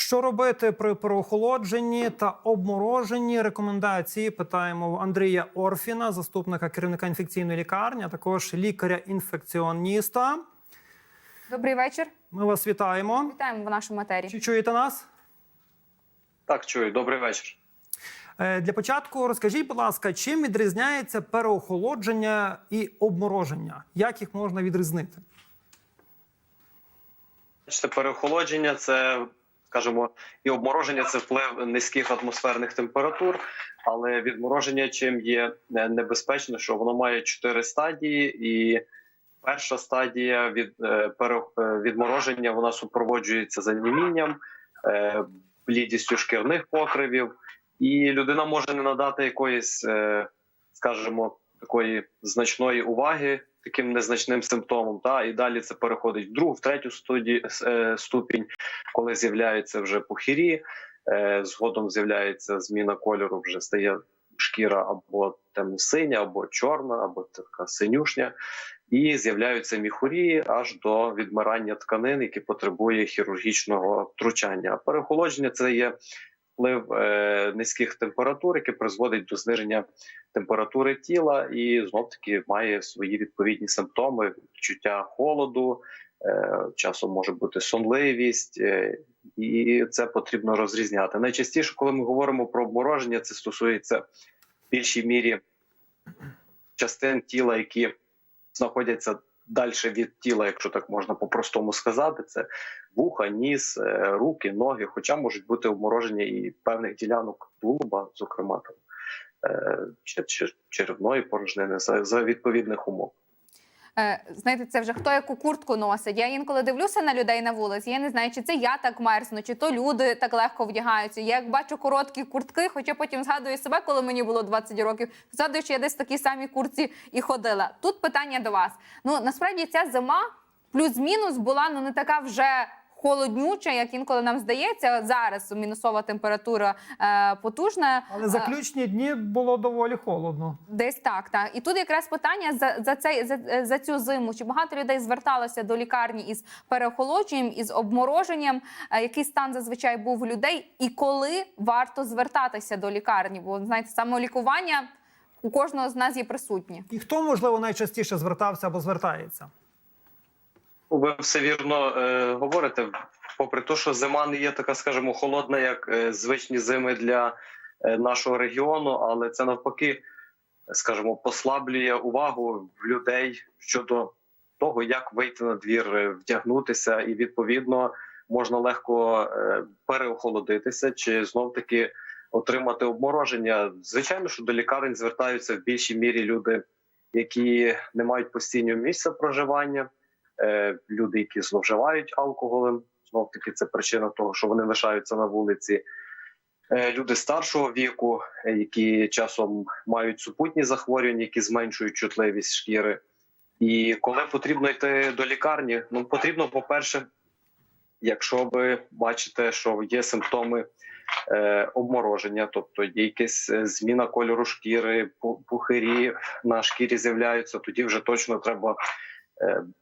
Що робити при переохолодженні та обмороженні? Рекомендації питаємо в Андрія Орфіна, заступника керівника інфекційної лікарні, а також лікаря-інфекціоніста. Добрий вечір. Ми вас вітаємо. Вітаємо в нашому етері. Чи чуєте нас? Так, чую. Добрий вечір. Е, Для початку розкажіть, будь ласка, чим відрізняється переохолодження і обмороження? Як їх можна відрізнити? Переохолодження це, скажімо, і обмороження це вплив низьких атмосферних температур, але відмороження чим є е, небезпечно, що воно має чотири стадії, і перша стадія від е, е, відмороження вона супроводжується занімінням, блідістю шкірних покривів, і людина може не надати якоїсь, скажімо, такої значної уваги таким незначним симптомом. Та і далі це переходить в другу, в третю студії, е, ступінь, коли з'являються вже похирі, е, згодом з'являється зміна кольору, вже стає шкіра або темно-синя, або чорна, або така синюшня. І з'являються міхурі аж до відмирання тканин, які потребує хірургічного втручання. А переохолодження це є вплив е, низьких температур, яке призводить до зниження температури тіла, і знов таки має свої відповідні симптоми: відчуття холоду, е, часом може бути сонливість, е, і це потрібно розрізняти. Найчастіше, коли ми говоримо про обмороження, це стосується в більшій мірі частин тіла, які знаходяться далі від тіла, якщо так можна по-простому сказати, це вуха, ніс, е, руки, ноги, хоча можуть бути обмороження і певних ділянок тулуба, зокрема там е, черевної порожнини за, за відповідних умов. Е, знаєте, це вже хто яку куртку носить. Я інколи дивлюся на людей на вулиці. Я не знаю, чи це я так мерзну, чи то люди так легко вдягаються. Я як бачу короткі куртки, хоча потім згадую себе, коли мені було 20 років. Згадую, що я десь в такій самій куртці і ходила. Тут питання до вас. Ну насправді ця зима плюс-мінус була ну не така вже. Холоднюча, як інколи нам здається, зараз мінусова температура е, потужна. Але Е, заключні дні було доволі холодно. Десь так, так. І тут якраз питання за, за, цей, за, за цю зиму. Чи багато людей зверталося до лікарні із переохолодженням, із обмороженням? Е, Який стан зазвичай був у людей? І коли варто звертатися до лікарні? Бо знаєте, самолікування у кожного з нас є присутнє. І хто, можливо, найчастіше звертався або звертається? Ви все вірно е, говорите. Попри те, що зима не є така, скажімо, холодна, як е, звичні зими для е, нашого регіону, але це навпаки, скажімо, послаблює увагу в людей щодо того, як вийти на двір, е, вдягнутися, і відповідно можна легко е, переохолодитися чи знов таки отримати обмороження. Звичайно, що до лікарень звертаються в більшій мірі люди, які не мають постійного місця проживання люди, які зловживають алкоголем. Знов таки, це причина того, що вони лишаються на вулиці. Е, Люди старшого віку, е, які часом мають супутні захворювання, які зменшують чутливість шкіри. І коли потрібно йти до лікарні, ну потрібно, по-перше, якщо ви бачите, що є симптоми е, обмороження, тобто є якась е, зміна кольору шкіри, пухирі на шкірі з'являються, тоді вже точно треба е,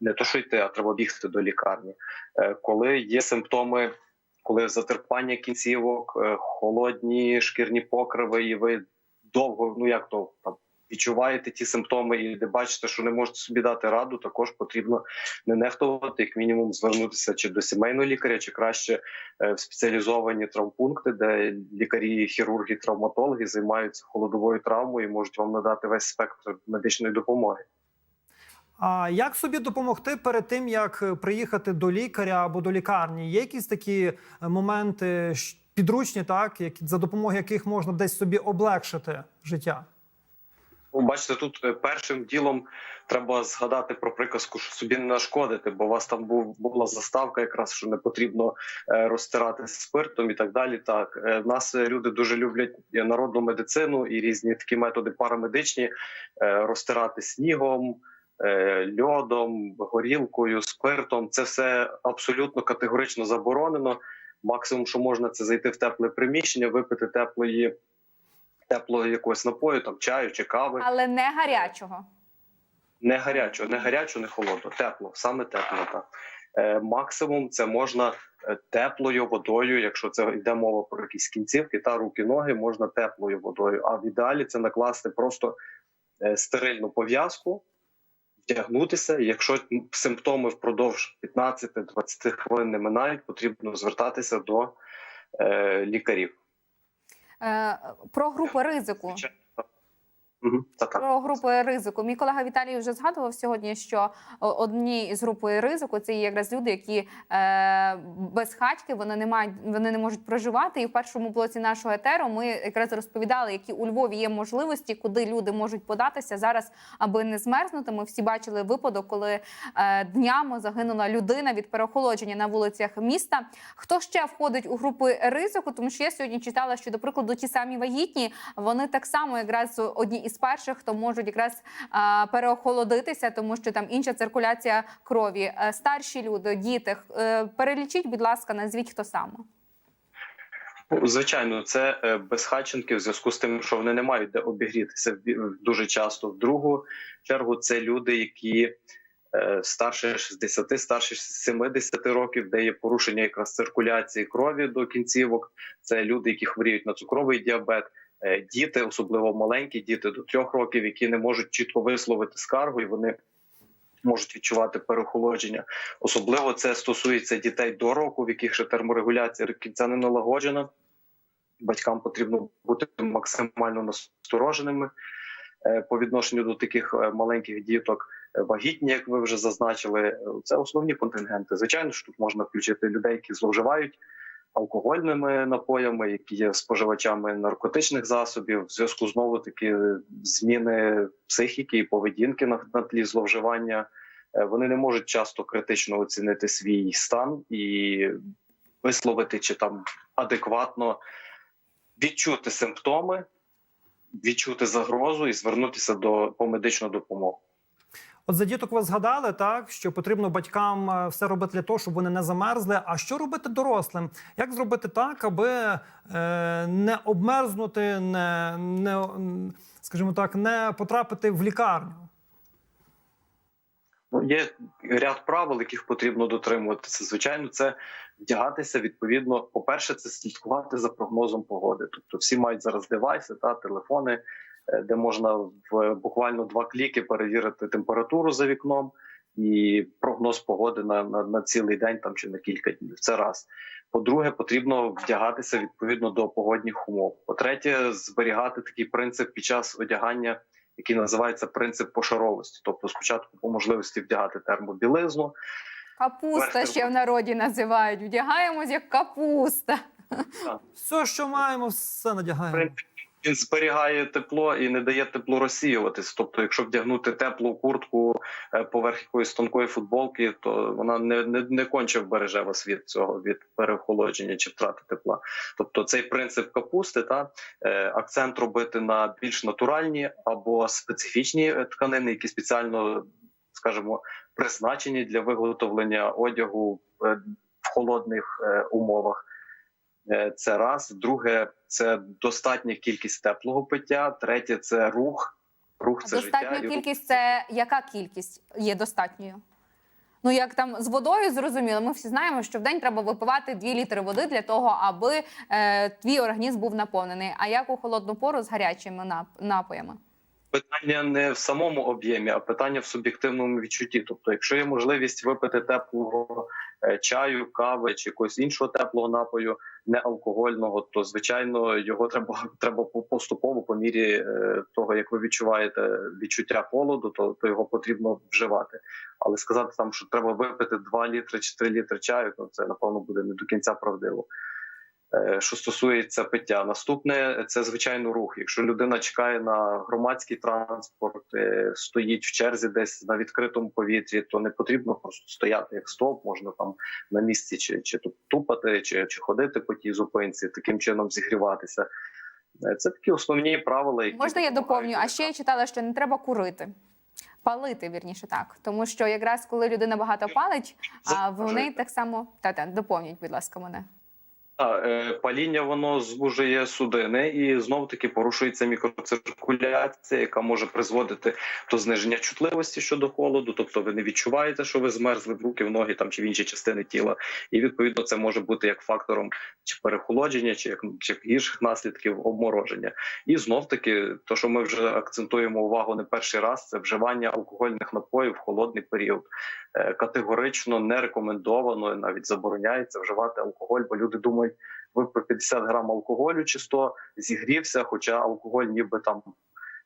не то, що йти, а треба бігти до лікарні. Е, Коли є симптоми, коли затерпання кінцівок, е, холодні шкірні покриви, і ви довго, ну як то там. Відчуваєте ті симптоми і де бачите, що не можете собі дати раду, також потрібно не нехтувати, як мінімум, звернутися чи до сімейного лікаря, чи краще е, в спеціалізовані травмпункти, де лікарі, хірурги, травматологи займаються холодовою травмою і можуть вам надати весь спектр медичної допомоги. А як собі допомогти перед тим, як е, приїхати до лікаря або до лікарні? Є якісь такі е, моменти підручні, так за допомогою яких можна десь собі облегшити життя? Ну, бачите, тут е, першим ділом треба згадати про приказку, що собі не нашкодити, бо у вас там був була заставка, якраз що не потрібно розтирати спиртом і так далі. Так нас люди дуже люблять народну медицину і різні такі методи парамедичні розтирати снігом. Е, Льодом, горілкою, спиртом це все абсолютно категорично заборонено. Максимум, що можна, це зайти в тепле приміщення, випити теплої, теплого якогось напою, там чаю чи кави. Але не гарячого. Не гарячо, не гарячо, не холодно, тепло, саме тепло. Так. Е, Максимум це можна е, теплою водою, якщо це йде мова про якісь кінцівки та руки, ноги, можна теплою водою. А в ідеалі це накласти просто е, стерильну пов'язку, вдягнутися. І Якщо симптоми впродовж 15-20 хвилин не минають, потрібно звертатися до е, лікарів. Е, про групи ризику. Звичайно. Про групи ризику. Мій колега Віталій вже згадував сьогодні, що одні із групи ризику це є якраз люди, які е, без хатьки вони не мають, вони не можуть проживати. І в першому блоці нашого етеру ми якраз розповідали, які у Львові є можливості, куди люди можуть податися зараз, аби не змерзнути. Ми всі бачили випадок, коли е, днями загинула людина від переохолодження на вулицях міста. Хто ще входить у групи ризику? Тому що я сьогодні читала, що, до прикладу, ті самі вагітні, вони так само якраз одні із перших, хто можуть якраз переохолодитися, тому що там інша циркуляція крові. Е, Старші люди, діти. Е, Перелічіть, будь ласка, назвіть хто саме. Ну, Звичайно, це е, безхатченки в зв'язку з тим, що вони не мають де обігрітися дуже часто. В другу чергу це люди, які старше 60, старше 70 років, де є порушення якраз циркуляції крові до кінцівок. Це люди, які хворіють на цукровий діабет. Е, Діти, особливо маленькі діти до трьох років, які не можуть чітко висловити скаргу, і вони можуть відчувати переохолодження. Особливо це стосується дітей до року, в яких ще терморегуляція до кінця не налагоджена. Батькам потрібно бути максимально настороженими е, по відношенню до таких е, маленьких діток. Вагітні, як ви вже зазначили, це основні контингенти. Звичайно, що тут можна включити людей, які зловживають алкогольними напоями, які є споживачами наркотичних засобів, в зв'язку знову таки зміни психіки і поведінки на, на тлі зловживання. Е, Вони не можуть часто критично оцінити свій стан і висловити чи там адекватно відчути симптоми, відчути загрозу і звернутися до по медичну допомогу. От за діток ви згадали так, що потрібно батькам е, все робити для того, щоб вони не замерзли. А що робити дорослим? Як зробити так, аби е, не обмерзнути, не, не скажімо так, не потрапити в лікарню? Ну, є ряд правил, яких потрібно дотримуватися. Звичайно, це вдягатися відповідно. По-перше, це слідкувати за прогнозом погоди. Тобто, всі мають зараз девайси та телефони, е, де можна в буквально два кліки перевірити температуру за вікном і прогноз погоди на, на, на цілий день там чи на кілька днів. Це раз. По-друге, потрібно вдягатися відповідно до погодних умов. По-третє, зберігати такий принцип під час одягання який називається принцип пошаровості. Тобто, спочатку по можливості вдягати термобілизну. Капуста ще в народі називають. Вдягаємось як капуста. Все, що маємо, все В надягаємо. принципі, він зберігає тепло і не дає тепло розсіюватись. Тобто, якщо вдягнути теплу куртку е, поверх якоїсь тонкої футболки, то вона не, не, не конче вбереже вас від цього від переохолодження чи втрати тепла. Тобто, цей принцип капусти та е, акцент робити на більш натуральні або специфічні е, тканини, які спеціально, скажімо, призначені для виготовлення одягу в холодних умовах. Е, Це раз. Друге, це достатня кількість теплого пиття. Третє це рух. Рух це Достатня життя. кількість це яка кількість є достатньою? Ну як там з водою зрозуміло, ми всі знаємо, що в день треба випивати 2 літри води для того, аби е, твій організм був наповнений. А як у холодну пору з гарячими нап- напоями? Питання не в самому об'ємі, а питання в суб'єктивному відчутті. Тобто, якщо є можливість випити теплого е, чаю, кави чи якогось іншого теплого напою, не алкогольного, то звичайно його треба треба по- поступово по мірі е, того, як ви відчуваєте відчуття холоду, то, то його потрібно вживати. Але сказати там, що треба випити 2 літри чи 3 літри чаю, то це напевно буде не до кінця правдиво. Е, Що стосується пиття, наступне це звичайно рух. Якщо людина чекає на громадський транспорт, е, стоїть в черзі десь на відкритому повітрі, то не потрібно просто стояти як стоп, можна там на місці чи, чи тупати, чи, чи ходити по тій зупинці, таким чином зігріватися. Е, Це такі основні правила. Які Можна я доповню? А ще я читала, що не треба курити. Палити, вірніше так, тому що якраз коли людина багато палить, а вони так само та та доповніть, будь ласка, мене. Е, паління воно звужує судини і знову таки порушується мікроциркуляція, яка може призводити до зниження чутливості щодо холоду. Тобто ви не відчуваєте, що ви змерзли в руки, в ноги там чи в інші частини тіла, і відповідно це може бути як фактором чи перехолодження, чи як чи гірших наслідків обмороження. І знов таки, то що ми вже акцентуємо увагу не перший раз, це вживання алкогольних напоїв в холодний період. Е, Категорично не рекомендовано, навіть забороняється вживати алкоголь, бо люди думають, випив 50 грам алкоголю чи 100, зігрівся, хоча алкоголь ніби там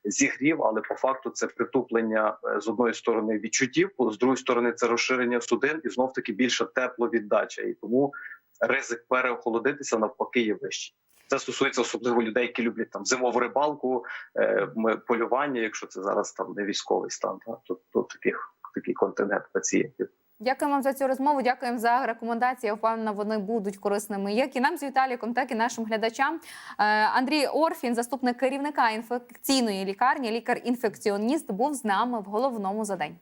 зігрів, але по факту це притуплення е, з одної сторони відчуттів, з другої сторони це розширення судин і знов таки більша тепловіддача. І тому ризик переохолодитися навпаки є вищий. Це стосується особливо людей, які люблять там зимову рибалку, е, полювання, якщо це зараз там не військовий стан, та, то, то таких такий контингент пацієнтів. Дякуємо вам за цю розмову. Дякуємо за рекомендації. Я впевнена, вони будуть корисними як і нам з Віталіком, так і нашим глядачам. Е, Андрій Орфін, заступник керівника інфекційної лікарні, лікар-інфекціоніст, був з нами в головному за день.